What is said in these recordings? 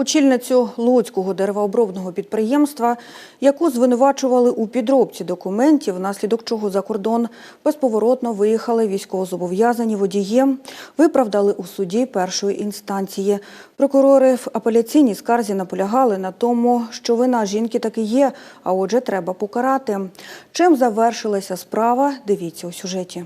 Очільницю Луцького деревообробного підприємства, яку звинувачували у підробці документів, внаслідок чого за кордон безповоротно виїхали військовозобов'язані водії, виправдали у суді першої інстанції. Прокурори в апеляційній скарзі наполягали на тому, що вина жінки таки є, а отже, треба покарати. Чим завершилася справа, дивіться у сюжеті.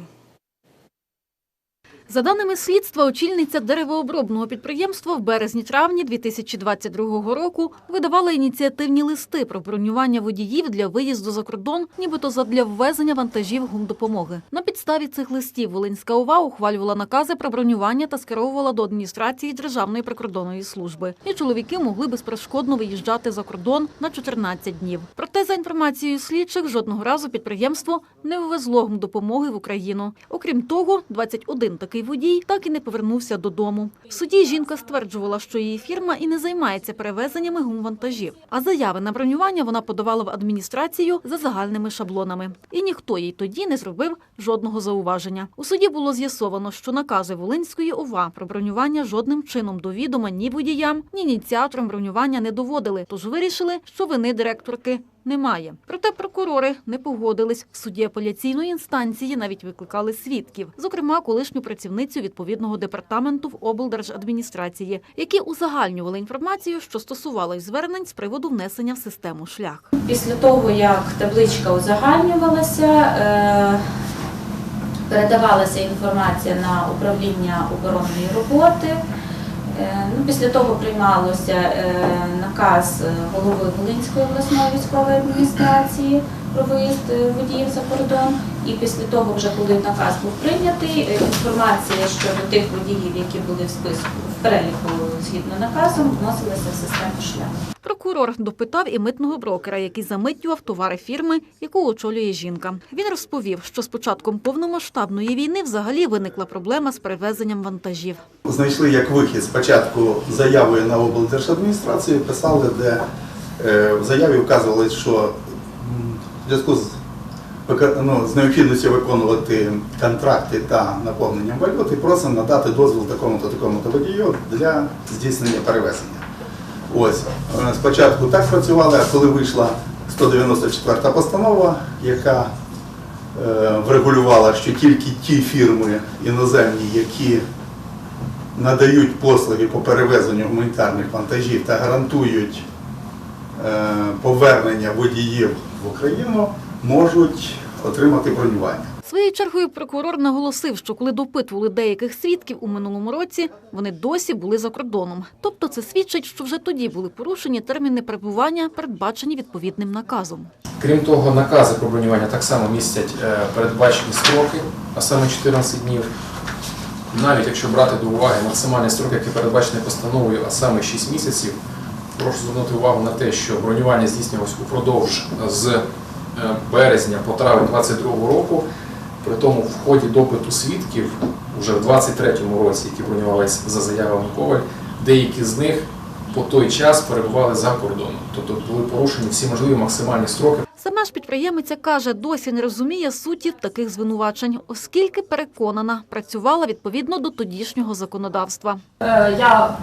За даними слідства, очільниця деревообробного підприємства в березні-травні 2022 року видавала ініціативні листи про бронювання водіїв для виїзду за кордон, нібито задля ввезення вантажів гумдопомоги. На підставі цих листів Волинська ОВА ухвалювала накази про бронювання та скеровувала до адміністрації Державної прикордонної служби. І чоловіки могли безперешкодно виїжджати за кордон на 14 днів. Проте, за інформацією слідчих, жодного разу підприємство не ввезло гумдопомоги в Україну. Окрім того, 21 такий водій так і не повернувся додому. В суді жінка стверджувала, що її фірма і не займається перевезеннями гумвантажів. А заяви на бронювання вона подавала в адміністрацію за загальними шаблонами. І ніхто їй тоді не зробив жодного зауваження. У суді було з'ясовано, що накази Волинської ОВА про бронювання жодним чином до відома ні водіям, ні ініціаторам бронювання не доводили. Тож вирішили, що вини директорки немає. Проте прокурори не погодились. В суді апеляційної інстанції навіть викликали свідків, зокрема колишню працівницю відповідного департаменту в облдержадміністрації, які узагальнювали інформацію, що стосувалась звернень з приводу внесення в систему шлях. Після того, як табличка узагальнювалася, е, передавалася інформація на управління оборонної роботи. Е, Ну, після того приймалося е, наказ е, голови Волинської обласної військової адміністрації про виїзд е, водіїв за кордон. І після того, вже коли наказ був прийнятий, е, інформація щодо тих водіїв, які були в списку в переліку згідно наказом, вносилася в систему шлях. Прокурор допитав і митного брокера, який замитнював товари фірми, яку очолює жінка. Він розповів, що з початком повномасштабної війни взагалі виникла проблема з перевезенням вантажів. Знайшли як вихід спочатку заявою на облдержадміністрацію, писали, де е, в заяві вказували, що в зв'язку з, ну, з необхідністю виконувати контракти та наповненням валюти, просимо надати дозвіл такому-то такому-то водію для здійснення перевезення. Ось е, спочатку так працювали, а коли вийшла 194 постанова, яка е, врегулювала, що тільки ті фірми іноземні, які надають послуги по перевезенню гуманітарних вантажів та гарантують повернення водіїв в Україну, можуть отримати бронювання. Своєю чергою прокурор наголосив, що коли допитували деяких свідків у минулому році, вони досі були за кордоном. Тобто це свідчить, що вже тоді були порушені терміни перебування, передбачені відповідним наказом. Крім того, накази про бронювання так само містять е, передбачені строки, а саме 14 днів. Навіть якщо брати до уваги максимальний строк, який передбачений постановою, а саме 6 місяців, прошу звернути увагу на те, що бронювання здійснювалось упродовж з е, березня по травень 2022 року. При тому в ході допиту свідків уже в 23-му році, які бронювалися за заявами Коваль, деякі з них по той час перебували за кордоном. Тобто були порушені всі можливі максимальні строки. Сама ж підприємиця каже, досі не розуміє суті таких звинувачень, оскільки переконана, працювала відповідно до тодішнього законодавства. Е, Я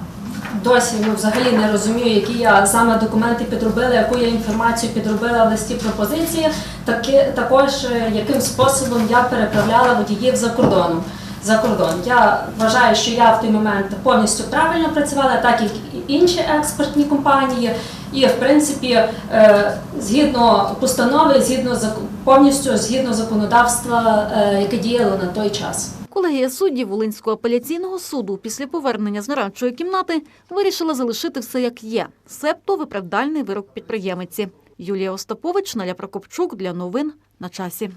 досі ну, взагалі не розумію, які я саме документи підробила, яку я інформацію підробила в листі пропозиції, таки, також е, яким способом я переправляла водіїв за кордоном. За кордон. Я вважаю, що я в той момент повністю правильно працювала, так як і інші експортні компанії. І в принципі, е, згідно постанови, згідно повністю згідно законодавства, е, яке діяло на той час. Колегія суддів Волинського апеляційного суду після повернення з нарадчої кімнати вирішила залишити все як є, себто виправдальний вирок підприємиці. Юлія Остапович, Наля Прокопчук для новин на часі.